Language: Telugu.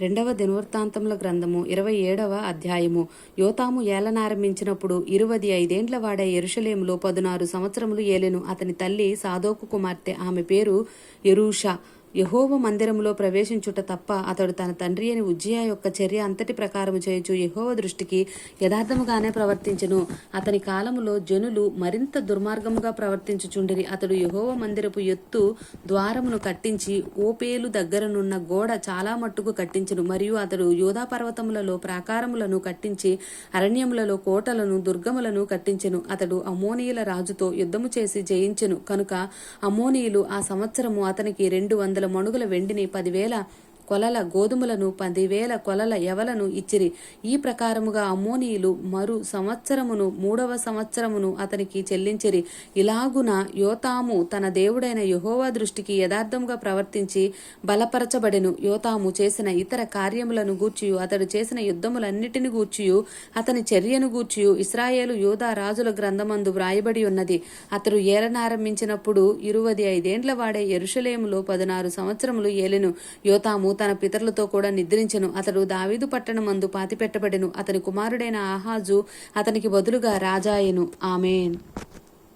రెండవ దినవృత్తాంతముల గ్రంథము ఇరవై ఏడవ అధ్యాయము. యోతాము ఏలనారంభించినప్పుడు ఇరువది ఐదేండ్ల వాడే ఎరుషలేములో పదునారు సంవత్సరములు ఏలెను. అతని తల్లి సాదోకు కుమార్తె ఆమె పేరు ఎరూషా యహోవ మందిరములో ప్రవేశించుట తప్ప అతడు తన తండ్రి అని ఉజ్జియా యొక్క చర్య అంతటి ప్రకారము చేయొచ్చు యహోవ దృష్టికి యథార్థముగానే ప్రవర్తించను. అతని కాలములో జనులు మరింత దుర్మార్గముగా ప్రవర్తించుచుండిరి. అతడు యహోవ మందిరపు ఎత్తు ద్వారమును కట్టించి ఓపేలు దగ్గరనున్న గోడ చాలా మట్టుకు కట్టించును. మరియు అతడు యోధా పర్వతములలో ప్రాకారములను కట్టించి అరణ్యములలో కోటలను దుర్గములను కట్టించెను. అతడు అమోనీయుల రాజుతో యుద్ధము చేసి జయించెను. కనుక అమోనీయులు ఆ సంవత్సరము అతనికి రెండు వందల మణుగుల వెండిని పదివేల కొలల గోధుమలను పదివేల కొలల ఎవలను ఇచ్చిరి. ఈ ప్రకారముగా అమ్మోనీయులు మరు సంవత్సరమును మూడవ సంవత్సరమును అతనికి చెల్లించిరి. ఇలాగున యోతాము తన దేవుడైన యహోవా దృష్టికి యథార్థముగా ప్రవర్తించి బలపరచబడెను. యోతాము చేసిన ఇతర కార్యములను గూర్చియు అతడు చేసిన యుద్ధములన్నిటిని గూర్చియు అతని చర్యను గూర్చియు ఇస్రాయేలు యోధా రాజుల గ్రంథమందు వ్రాయబడి ఉన్నది. అతడు ఏలనారంభించినప్పుడు ఇరువది ఐదేండ్ల వాడే ఎరుషలేములో పదనారు సంవత్సరములు ఏలెను. యోతాము తన పితరులతో కూడా నిద్రించెను. అతడు దావీదు పట్టణమందు పాతిపెట్టబడెను. అతని కుమారుడైన ఆహాజు అతనికి బదులుగా రాజాయెను. ఆమెన్.